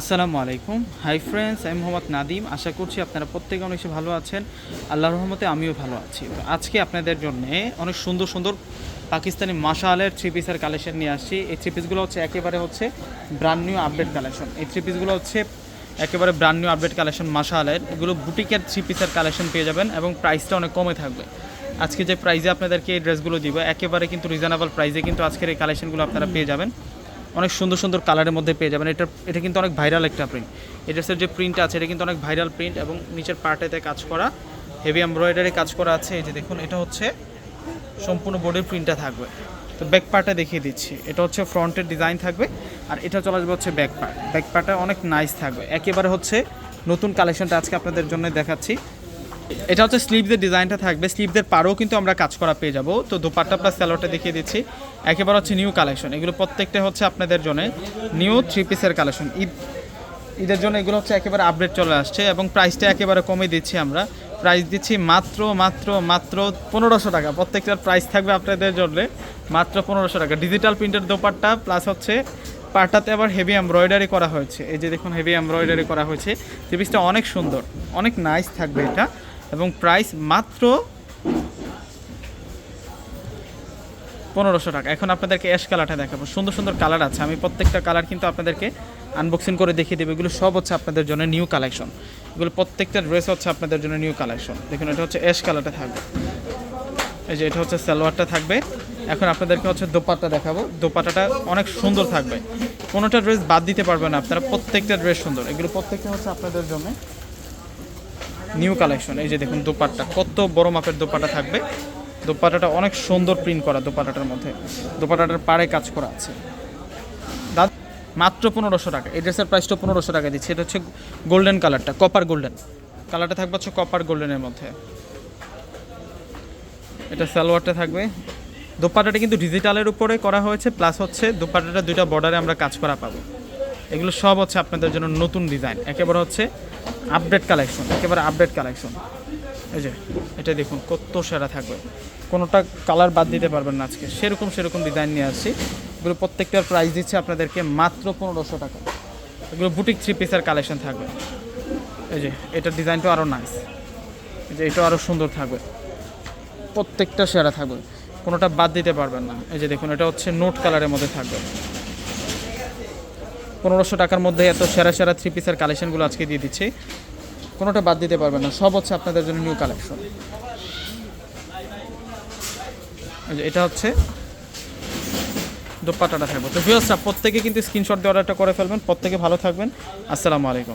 আসসালামু আলাইকুম। Hi friends আমি মোহাম্মদ নাদিম আশা করছি আপনারা প্রত্যেকে অনেক ভালো আছেন। আল্লাহর রহমতে আমিও ভালো আছি। তো আজকে আপনাদের জন্য অনেক সুন্দর সুন্দর পাকিস্তানি মাশালের থ্রি পিসের কালেকশন নিয়ে আসছি। এই থ্রি পিসগুলো হচ্ছে একেবারে হচ্ছে ব্রান্ড নিউ আপডেট কালেকশন এই থ্রি পিসগুলো হচ্ছে একেবারে ব্রান্ড নিউ আপডেট কালেকশন মাশালের। এগুলো বুটিকের থ্রি পিসের কালেকশন পেয়ে যাবেন এবং প্রাইসটা অনেক কমে থাকবে। আজকে যে প্রাইজে আপনাদেরকে এই ড্রেসগুলো দিব, একেবারে কিন্তু রিজনেবল প্রাইসে কিন্তু আজকের এই কালেকশনগুলো আপনারা পেয়ে যাবেন। অনেক সুন্দর সুন্দর কালারের মধ্যে পেয়ে যাবেন। এটা এটা কিন্তু অনেক ভাইরাল একটা প্রিন্ট ড্রেসের যে প্রিন্ট আছে, এটা কিন্তু অনেক ভাইরাল প্রিন্ট এবং নিচের পার্টেতে কাজ করা হেভি এমব্রয়ডারি কাজ করা আছে। এই যে দেখুন, এটা হচ্ছে সম্পূর্ণ বোর্ডের প্রিন্টটা থাকবে। তো ব্যাক পার্টটা দেখিয়ে দিচ্ছি। এটা হচ্ছে ফ্রন্টের ডিজাইন থাকবে আর এটা চলে আসবে হচ্ছে ব্যাক পার্ট ব্যাক পার্টটা অনেক নাইস থাকবে। একেবারে হচ্ছে নতুন কালেকশনটা আজকে আপনাদের জন্য দেখাচ্ছি। এটা হচ্ছে স্লিভদের ডিজাইনটা থাকবে। স্লিভদের পারও কিন্তু আমরা কাজ করা পেয়ে যাব। তো দোপাট্টা প্লাস স্যালোটা দেখিয়ে দিচ্ছি। একেবারে হচ্ছে নিউ কালেকশন এগুলো প্রত্যেকটা হচ্ছে আপনাদের জন্য নিউ থ্রি পিসের কালেকশন ঈদ, ঈদের জন্য এগুলো হচ্ছে একেবারে আপডেট চলে আসছে এবং প্রাইসটা একেবারে কমে দিচ্ছি আমরা। প্রাইস দিচ্ছি মাত্র মাত্র মাত্র পনেরোশো টাকা। প্রত্যেকটার প্রাইস থাকবে আপনাদের জন্য মাত্র পনেরোশো টাকা। ডিজিটাল প্রিন্টের দোপাট্টা প্লাস হচ্ছে পাটাতে আবার হেভি এমব্রয়ডারি করা হয়েছে। এই যে দেখুন হেভি এমব্রয়ডারি করা হয়েছে। পিসটা অনেক সুন্দর, অনেক নাইস থাকবে এটা। এবং প্রাইস মাত্র পনেরোশো টাকা। এখন আপনাদেরকে অ্যাশ কালারটা দেখাবো। সুন্দর সুন্দর কালার আছে। আমি প্রত্যেকটা কালার কিন্তু আপনাদেরকে আনবক্সিং করে দেখিয়ে দেবো। এগুলো সব হচ্ছে আপনাদের জন্য নিউ কালেকশন এগুলো প্রত্যেকটা ড্রেস হচ্ছে আপনাদের জন্য নিউ কালেকশন দেখুন, এটা হচ্ছে অ্যাশ কালারটা থাকবে। এই যে এটা হচ্ছে সালোয়ারটা থাকবে। এখন আপনাদেরকে হচ্ছে দোপাট্টা দেখাবো। দোপাট্টাটা অনেক সুন্দর থাকবে। কোনোটা ড্রেস বাদ দিতে পারবেন না আপনারা। প্রত্যেকটা ড্রেস সুন্দর। এগুলো প্রত্যেকটা হচ্ছে আপনাদের জন্য নিউ কালেকশন এই যে দেখুন দোপাট্টা, কত বড় মাপের দোপাট্টা থাকবে। দোপাট্টাটা অনেক সুন্দর প্রিন্ট করা দোপাট্টাটার মধ্যে। দোপাট্টাটার পাড়ে কাজ করা আছে। দাদ মাত্র পনেরোশো টাকা। এই ড্রেসের প্রাইসটা পনেরোশো টাকা দিচ্ছি। এটা হচ্ছে গোল্ডেন কালারটা কপার গোল্ডেন কালারটা থাকবে হচ্ছে কপার গোল্ডেনের মধ্যে। এটা সালোয়ারটা থাকবে। দোপাট্টাটা কিন্তু ডিজিটালের উপরে করা হয়েছে প্লাস হচ্ছে দোপাট্টাটা দুইটা বর্ডারে আমরা কাজ করা পাবো। এগুলো সব হচ্ছে আপনাদের জন্য নতুন ডিজাইন। একেবারে হচ্ছে আপডেট কালেকশন একেবারে আপডেট কালেকশন এই যে, এটা দেখুন কত সেরা থাকবে। কোনোটা কালার বাদ দিতে পারবেন না আজকে। সেরকম সেরকম ডিজাইন নিয়ে আসছি। এগুলো প্রত্যেকটার প্রাইস দিচ্ছে আপনাদেরকে মাত্র পনেরোশো টাকা। এগুলো বুটিক থ্রি পিসের কালেকশন থাকবে। এই যে এটার ডিজাইনটা আরও নাইস এই যে এটা আরও সুন্দর থাকবে। প্রত্যেকটা সেরা থাকবে। কোনোটা বাদ দিতে পারবেন না। এই যে, দেখুন, এটা হচ্ছে নোট কালারের মধ্যে থাকবে। পনেরোশো টাকার মধ্যে এত সেরা সেরা থ্রি পিসের কালেকশনগুলো আজকে দিয়ে দিচ্ছি। কোনোটা বাদ দিতে পারবেন না। সব হচ্ছে আপনাদের জন্য নিউ কালেকশন এটা হচ্ছে দোপাটাটা থাকবে। তো ভিউসরা প্রত্যেকে কিন্তু স্ক্রিনশট দিয়ে অর্ডারটা করে ফেলবেন। প্রত্যেকে ভালো থাকবেন। আসসালামু আলাইকুম।